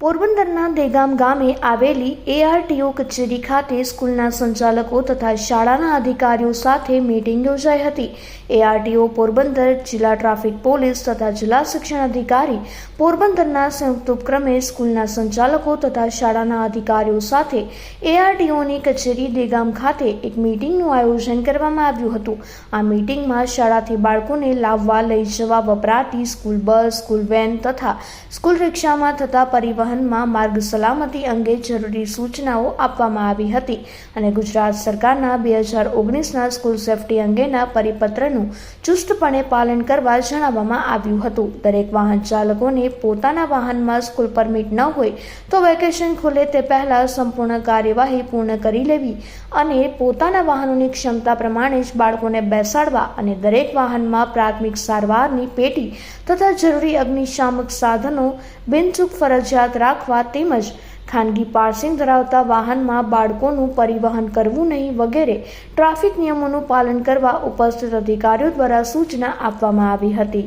પોરબંદરના દેગામ ગામે આવેલી એઆરટીઓ કચેરી ખાતે સ્કૂલના સંચાલકો તથા શાળાના અધિકારીઓ સાથે મીટિંગ યોજાઈ હતી. એઆરટીઓ પોરબંદર જિલ્લા ટ્રાફિક પોલીસ તથા જિલ્લા શિક્ષણ અધિકારી પોરબંદરના સંયુક્ત ઉપક્રમે સ્કૂલના સંચાલકો તથા શાળાના અધિકારીઓ સાથે એઆરટીઓની કચેરી દેગામ ખાતે એક મીટિંગનું આયોજન કરવામાં આવ્યું હતું. આ મીટિંગમાં શાળાથી બાળકોને લાવવા લઈ જવા વપરાતી સ્કૂલ બસ, સ્કૂલ વેન તથા સ્કૂલ રિક્ષામાં થતા પરિવહનમાં માર્ગ સલામતી અંગે જરૂરી સૂચનાઓ આપવામાં આવી હતી અને ગુજરાત સરકારના બે હજાર ઓગણીસના સ્કૂલ સેફટી અંગેના પરિપત્રનું ચુસ્તપણે પાલન કરવા જણાવવામાં આવ્યું હતું. દરેક વાહન ચાલકોને પોતાના વાહનમાં સ્કૂલ પરમિટ ન હોય તો વેકેશન ખુલે તે પહેલાં સંપૂર્ણ કાર્યવાહી પૂર્ણ કરી લેવી અને પોતાના વાહનોની ક્ષમતા પ્રમાણે જ બાળકોને બેસાડવા અને દરેક વાહનમાં પ્રાથમિક સારવારની પેટી તથા જરૂરી અગ્નિશામક સાધનો, બિનચૂક ફરજિયાત રાખવા તેમજ ખાનગી પાર્સિંગ ધરાવતા વાહનમાં બાળકોનું પરિવહન કરવું નહીં વગેરે ટ્રાફિક નિયમોનું પાલન કરવા ઉપસ્થિત અધિકારીઓ દ્વારા સૂચના આપવામાં આવી હતી.